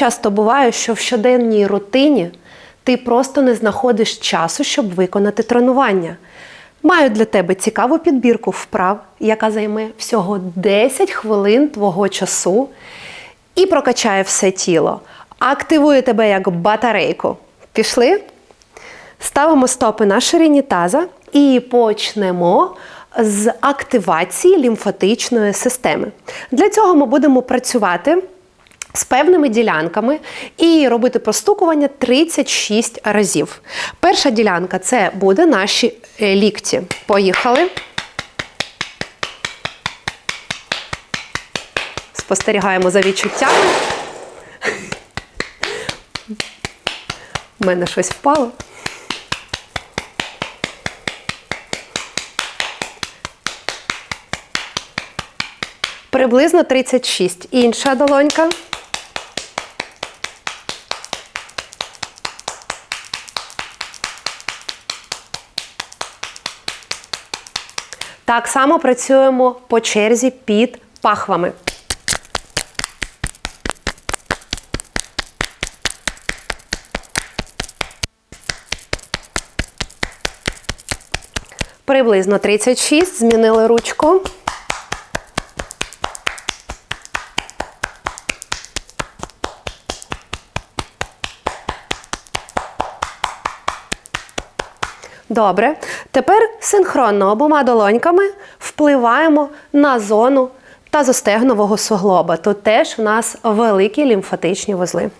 Часто буває, що в щоденній рутині ти просто не знаходиш часу, щоб виконати тренування. Маю для тебе цікаву підбірку вправ, яка займе всього 10 хвилин твого часу і прокачає все тіло. Активує тебе як батарейку. Пішли? Ставимо стопи на ширині таза і почнемо з активації лімфатичної системи. Для цього ми будемо працювати з певними ділянками і робити простукування 36 разів. Перша ділянка це буде наші е, лікті. Поїхали. Спостерігаємо за відчуттями. У мене щось впало. Приблизно 36. Інша долонька. Так само працюємо по черзі під пахвами. Приблизно 36. Змінили ручку. Добре. Тепер синхронно обома долоньками впливаємо на зону тазостегнового суглоба. Тут теж у нас великі лімфатичні вузли.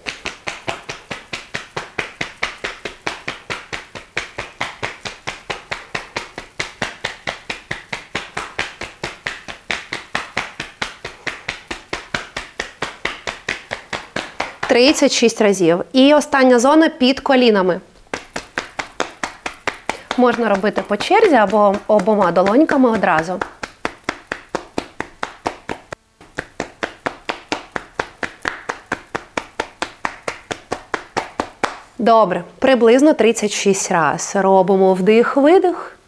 Тридцять шість разів. І остання зона під колінами. Можна робити по черзі або обома долоньками одразу. Добре, приблизно 36 раз. Робимо вдих-видих,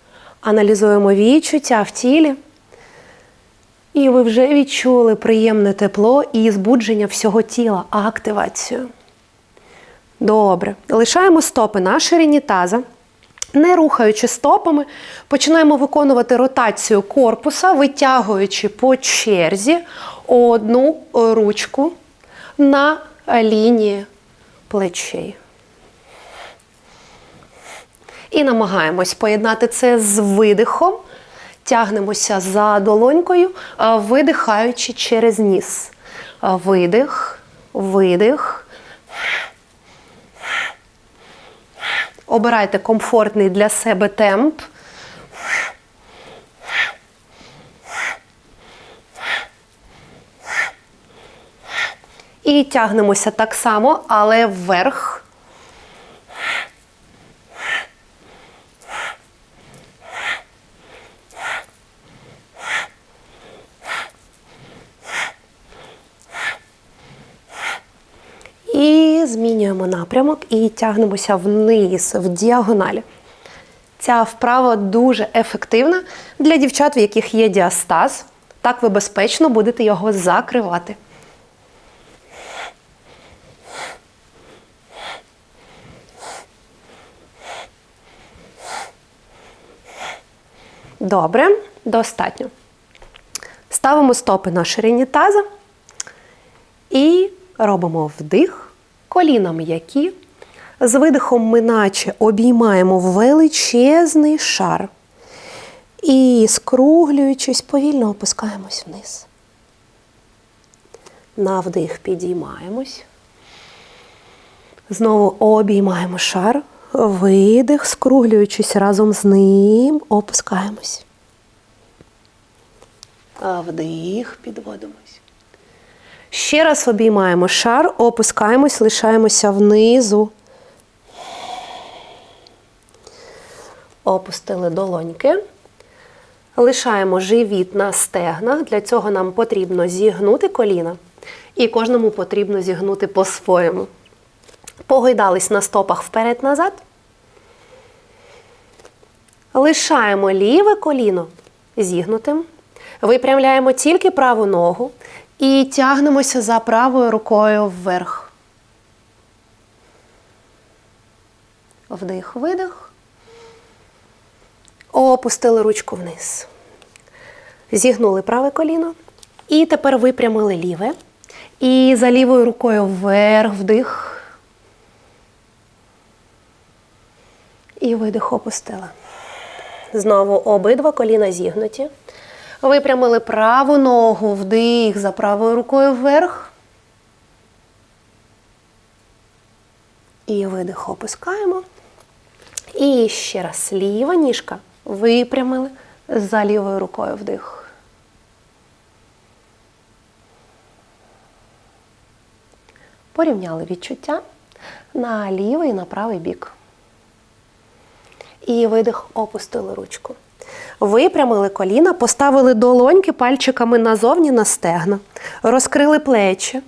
аналізуємо відчуття в тілі. І ви вже відчули приємне тепло і збудження всього тіла, активацію. Добре. Лишаємо стопи на ширині таза. Не рухаючи стопами, починаємо виконувати ротацію корпуса, витягуючи по черзі одну ручку на лінії плечей. І намагаємось поєднати це з видихом. Тягнемося за долонькою, видихаючи через ніс. Видих, видих. Обирайте комфортний для себе темп. І тягнемося так само, але вверх. І змінюємо напрямок і тягнемося вниз, в діагоналі. Ця вправа дуже ефективна для дівчат, в яких є діастаз. Так ви безпечно будете його закривати. Добре, достатньо. Ставимо стопи на ширині таза і робимо вдих, коліна м'які. З видихом ми наче обіймаємо величезний шар. І, скруглюючись, повільно опускаємось вниз. На вдих підіймаємось. Знову обіймаємо шар. Видих, скруглюючись разом з ним, опускаємось. А вдих, підводимось. Ще раз обіймаємо шар, опускаємось, лишаємося внизу. Опустили долоньки. Лишаємо живіт на стегнах. Для цього нам потрібно зігнути коліна. І кожному потрібно зігнути по-своєму. Погойдались на стопах вперед-назад. Лишаємо ліве коліно зігнутим. Випрямляємо тільки праву ногу і тягнемося за правою рукою вверх. Вдих, видих. Опустили ручку вниз. Зігнули праве коліно. І тепер випрямили ліве. І за лівою рукою вверх вдих. І видих опустила. Знову обидва коліна зігнуті. Випрямили праву ногу, вдих за правою рукою вверх. І видих опускаємо. І ще раз ліва ніжка. Випрямили за лівою рукою вдих. Порівняли відчуття на лівий і на правий бік. І видих, опустили ручку. Випрямили коліна, поставили долоньки пальчиками назовні на стегна, розкрили плечі,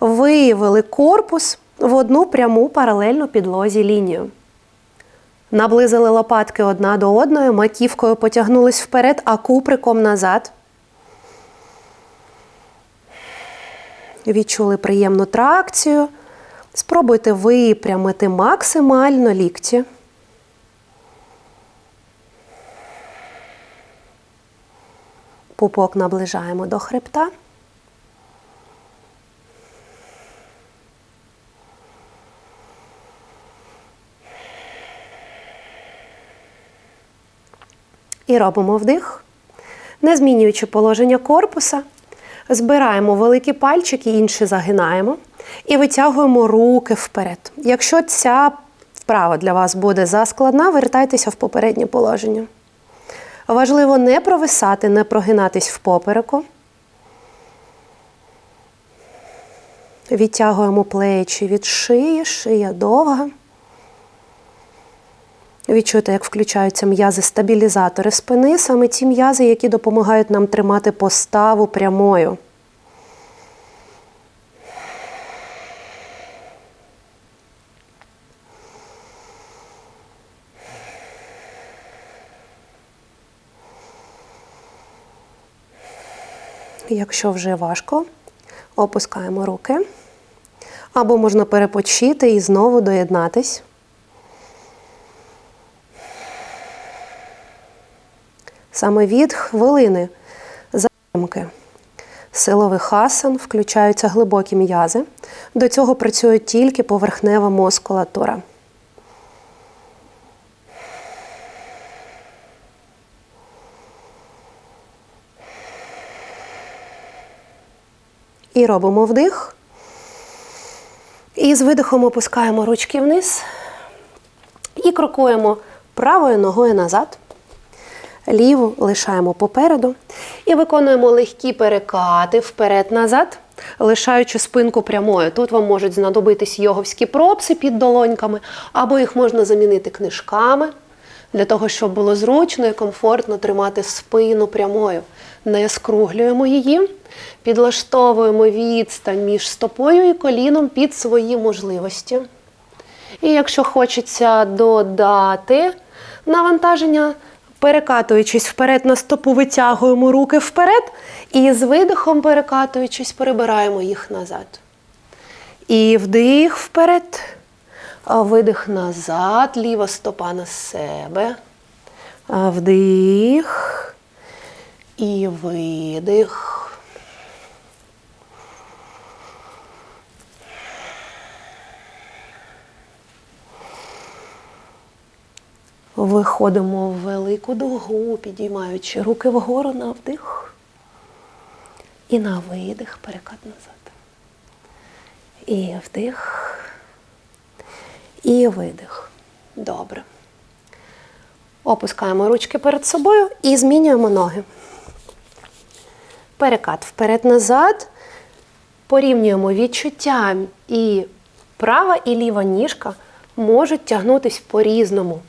виявили корпус в одну пряму паралельну підлозі лінію. Наблизили лопатки одна до одної, маківкою потягнулись вперед, а куприком назад. Відчули приємну тракцію. Спробуйте випрямити максимально лікті. Пупок наближаємо до хребта. І робимо вдих, не змінюючи положення корпуса. Збираємо великі пальчики, інші загинаємо і витягуємо руки вперед. Якщо ця вправа для вас буде заскладна, вертайтеся в попереднє положення. Важливо не провисати, не прогинатись в попереку. Відтягуємо плечі від шиї, шия довга. Відчуйте, як включаються м'язи-стабілізатори спини, саме ті м'язи, які допомагають нам тримати поставу прямою. Якщо вже важко, опускаємо руки. Або можна перепочити і знову доєднатись. Саме від хвилини затримки силових асан включаються глибокі м'язи. До цього працює тільки поверхнева мускулатура. І робимо вдих. І з видихом опускаємо ручки вниз. І крокуємо правою ногою назад. Ліву лишаємо попереду. І виконуємо легкі перекати вперед-назад, лишаючи спинку прямою. Тут вам можуть знадобитись йоговські пропси під долоньками, або їх можна замінити книжками, для того, щоб було зручно і комфортно тримати спину прямою. Не скруглюємо її, підлаштовуємо відстань між стопою і коліном під свої можливості. І якщо хочеться додати навантаження, перекатуючись вперед на стопу, витягуємо руки вперед і з видихом, перекатуючись, перебираємо їх назад. І вдих вперед, видих назад, ліва стопа на себе. Вдих і видих. Виходимо в велику дугу, підіймаючи руки вгору на вдих. І на видих, перекат назад. І вдих. І видих. Добре. Опускаємо ручки перед собою і змінюємо ноги. Перекат вперед-назад. Порівнюємо відчуття і права і ліва ніжка можуть тягнутись по-різному.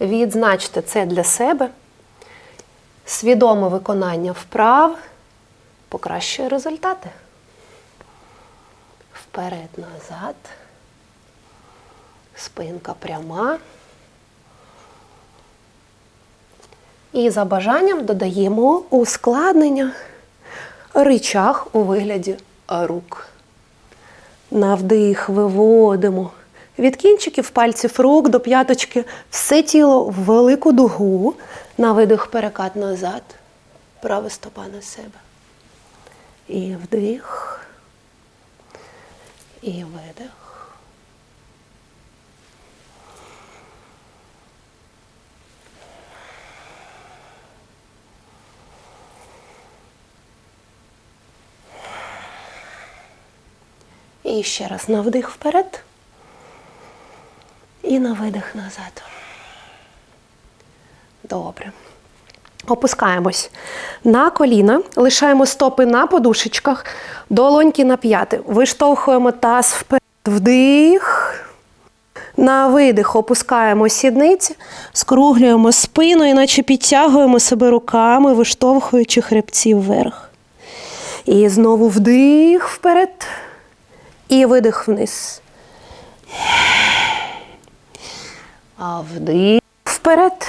Відзначте це для себе. Свідоме виконання вправ покращує результати. Вперед-назад. Спинка пряма. І за бажанням додаємо ускладнення ричаг у вигляді рук. На вдих виводимо Від кінчиків пальців рук до п'яточки все тіло в велику дугу. На видих перекат назад. Права стопа на себе. І вдих. І видих. І ще раз на вдих вперед. І на видих назад. Добре. Опускаємось на коліна, лишаємо стопи на подушечках, долоньки на п'яти. Виштовхуємо таз вперед. Вдих. На видих опускаємо сідниці, скруглюємо спину, іначе підтягуємо себе руками, виштовхуючи хребці вверх. І знову вдих вперед. І видих вниз. А вдих вперед.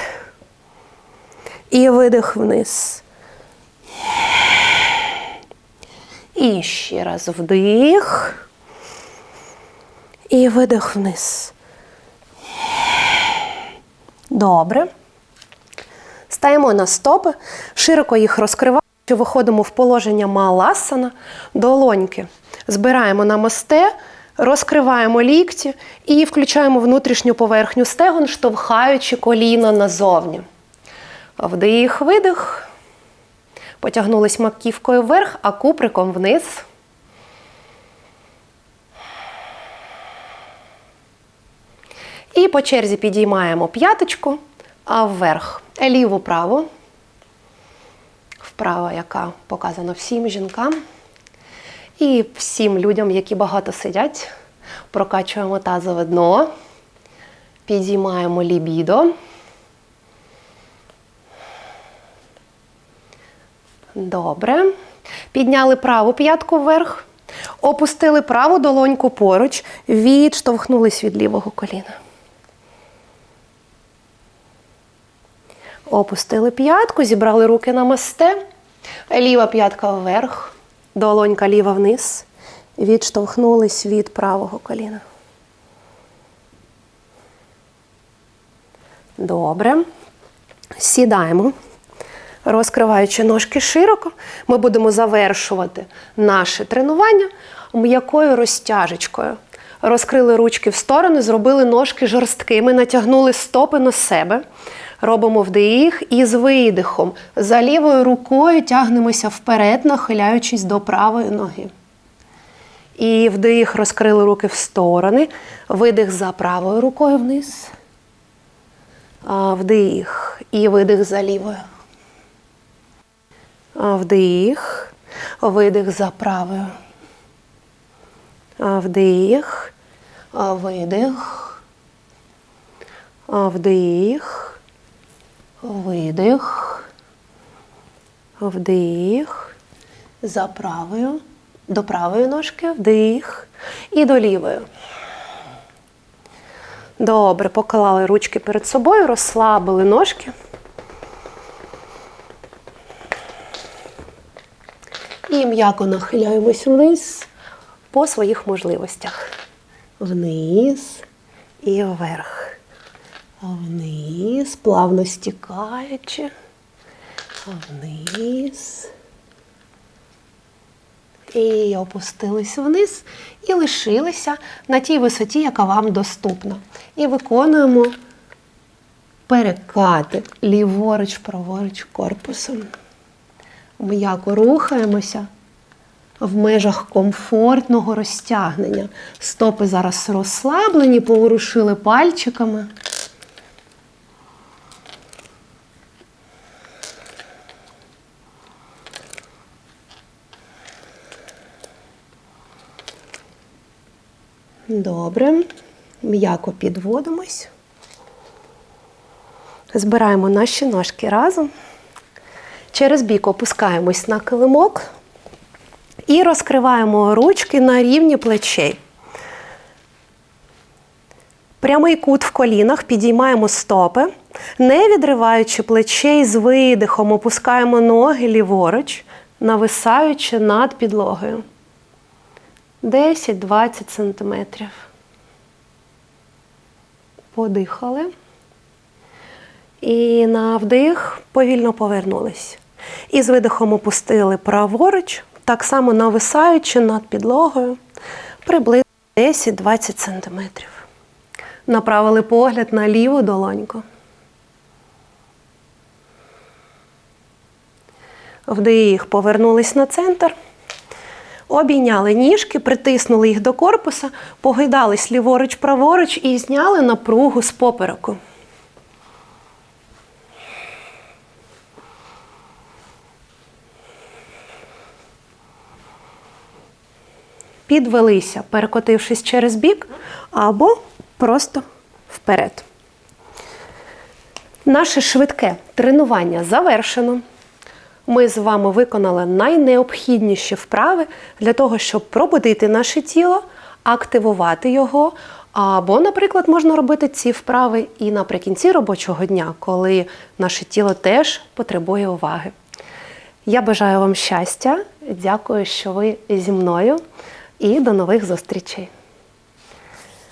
І видих вниз. І ще раз вдих. І видих вниз. Добре. Стаємо на стопи, широко їх розкриваємо. Виходимо в положення маласана, долоньки. Збираємо на мосте, розкриваємо лікті і включаємо внутрішню поверхню стегон, штовхаючи коліна назовні. Вдих, видих. Потягнулись маківкою вверх, а куприком вниз. І по черзі підіймаємо п'яточку, а вверх. Ліву праву. Вправа, яка показана всім жінкам. І всім людям, які багато сидять. Прокачуємо тазове дно. Підіймаємо лібідо. Добре. Підняли праву п'ятку вверх, опустили праву долоньку поруч, відштовхнулись від лівого коліна. Опустили п'ятку, зібрали руки на масте. Ліва п'ятка вверх, долонька ліва вниз. Відштовхнулись від правого коліна. Добре. Сідаємо. Розкриваючи ножки широко, ми будемо завершувати наше тренування м'якою розтяжечкою. Розкрили ручки в сторони, зробили ножки жорсткими, натягнули стопи на себе. Робимо вдих і з видихом. За лівою рукою тягнемося вперед, нахиляючись до правої ноги. І вдих, розкрили руки в сторони. Видих за правою рукою вниз. Вдих і видих за лівою. Вдих, видих за правою. Вдих, видих. Вдих, видих. Вдих. За правою. До правої ножки вдих. І до лівої. Добре, поклали ручки перед собою, розслабили ножки. І м'яко нахиляємось вниз по своїх можливостях. Вниз і вверх. Вниз, плавно стікаючи. Вниз. І опустились вниз і лишилися на тій висоті, яка вам доступна. І виконуємо перекати ліворуч, праворуч корпусом. М'яко рухаємося в межах комфортного розтягнення. Стопи зараз розслаблені, поворушили пальчиками. Добре. М'яко підводимось. Збираємо наші ножки разом. Через бік опускаємось на килимок і розкриваємо ручки на рівні плечей. Прямий кут в колінах, підіймаємо стопи, не відриваючи плечей з видихом, опускаємо ноги ліворуч, нависаючи над підлогою. 10-20 сантиметрів. подихали. І на вдих повільно повернулись. І з видихом опустили праворуч, так само нависаючи над підлогою, приблизно 10-20 см. Направили погляд на ліву долоньку. Вдих, повернулись на центр. Обійняли ніжки, притиснули їх до корпуса, погойдались ліворуч-праворуч і зняли напругу з попереку. Підвелися, перекотившись через бік або просто вперед. Наше швидке тренування завершено. Ми з вами виконали найнеобхідніші вправи для того, щоб пробудити наше тіло, активувати його. Або, наприклад, можна робити ці вправи і наприкінці робочого дня, коли наше тіло теж потребує уваги. Я бажаю вам щастя, дякую, що ви зі мною, і до нових зустрічей!